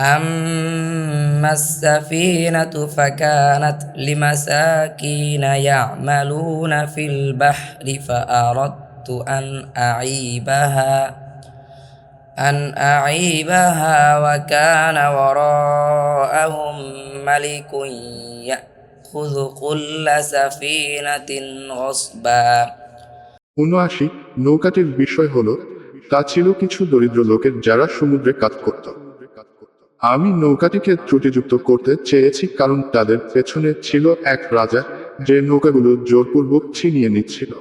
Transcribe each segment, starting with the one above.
أما السفينة فكانت لمساكين يعملون في البحر فأردت أن أعيبها أن أعيبها وكان وراءهم ملك يأخذ كل سفينة غصبا উনআশি নৌকাটির বিষয় হলো তা ছিল কিছু দরিদ্র লোকের যারা সমুদ্রে কাজ করত আমি নৌকাটিকে ত্রুটিযুক্ত করতে চেয়েছি কারণ তাদের পেছনে ছিল এক রাজা যে নৌকাগুলো জোরপূর্বক ছিনিয়ে নিচ্ছিল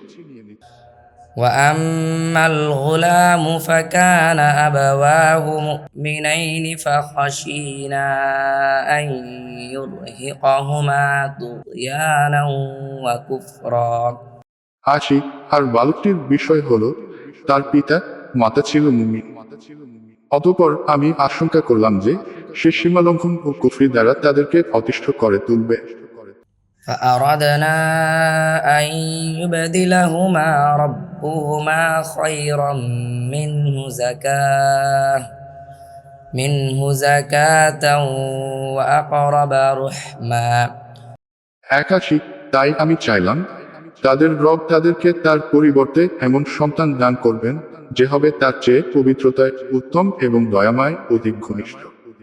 وأما الغلام فكان أبواه مؤمنين فخشينا أن يرهقهما طغيانا وكفرا আশি আর বালকটির বিষয় হলো তার পিতা মাতা ছিল মুমি অতপর আমি আশঙ্কা করলাম যে সে সীমালঙ্ঘন ও কুফরি দ্বারা তাদেরকে অতিষ্ঠ করে তুলবে فأردنا أن يبدلهما ربهما خيرا منه زكاة منه زكاة وأقرب رحما একাশি তাই আমি চাইলাম তাদের রব তাদেরকে তার পরিবর্তে এমন সন্তান দান করবেন, যে হবে তার চেয়ে পবিত্রতায় উত্তম এবং দয়াময় অধিক ঘনিষ্ঠ